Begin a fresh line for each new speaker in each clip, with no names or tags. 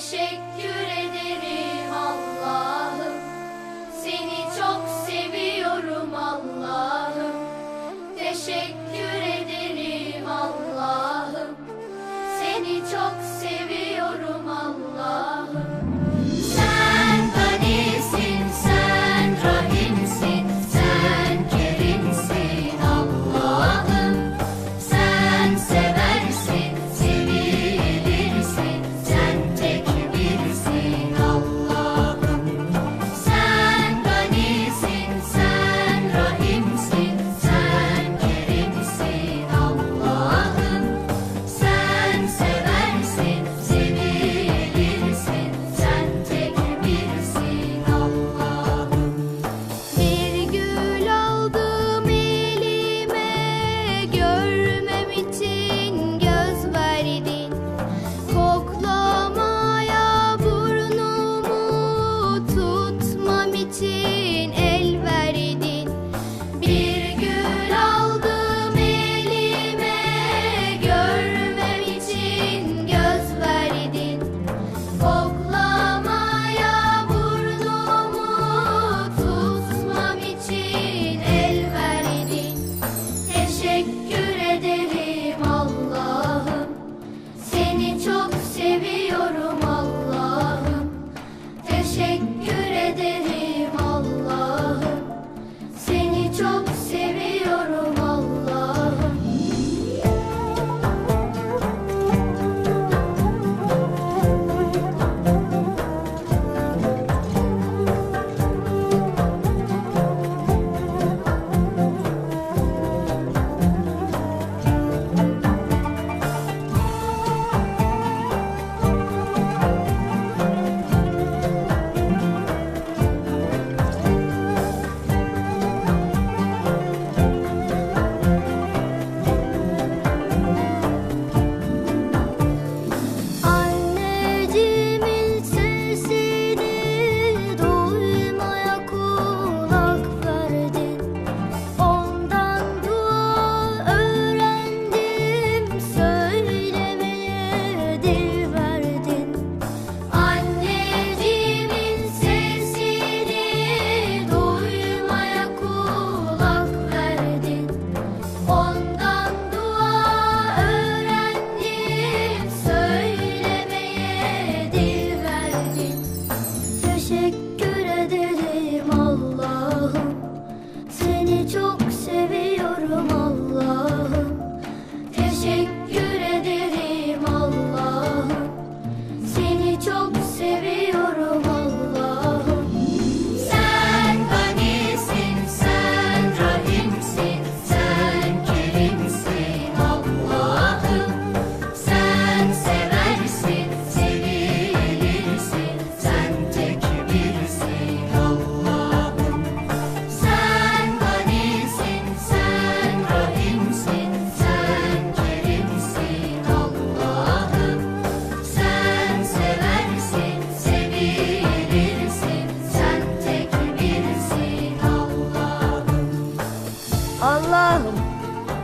Teşekkür ederim Allah'ım. Seni çok seviyorum Allah'ım. Teşekkür ederim Allah'ım. Seni çok seviyorum.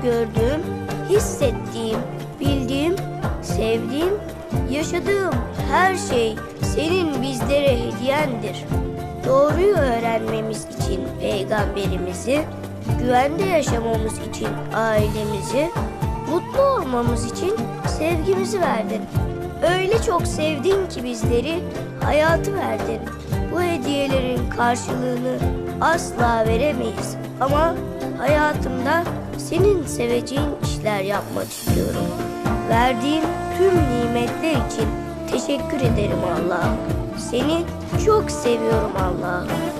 gördüğüm, hissettiğim, bildiğim, sevdiğim, yaşadığım her şey senin bizlere hediyendir. Doğruyu öğrenmemiz için peygamberimizi, güvende yaşamamız için ailemizi, mutlu olmamız için sevgimizi verdin. Öyle çok sevdin ki bizleri, hayatı verdin. Bu hediyelerin karşılığını asla veremeyiz ama hayatımda senin seveceğin işler yapmak istiyorum. Verdiğin tüm nimetler için teşekkür ederim Allah'ım. Seni çok seviyorum Allah'ım.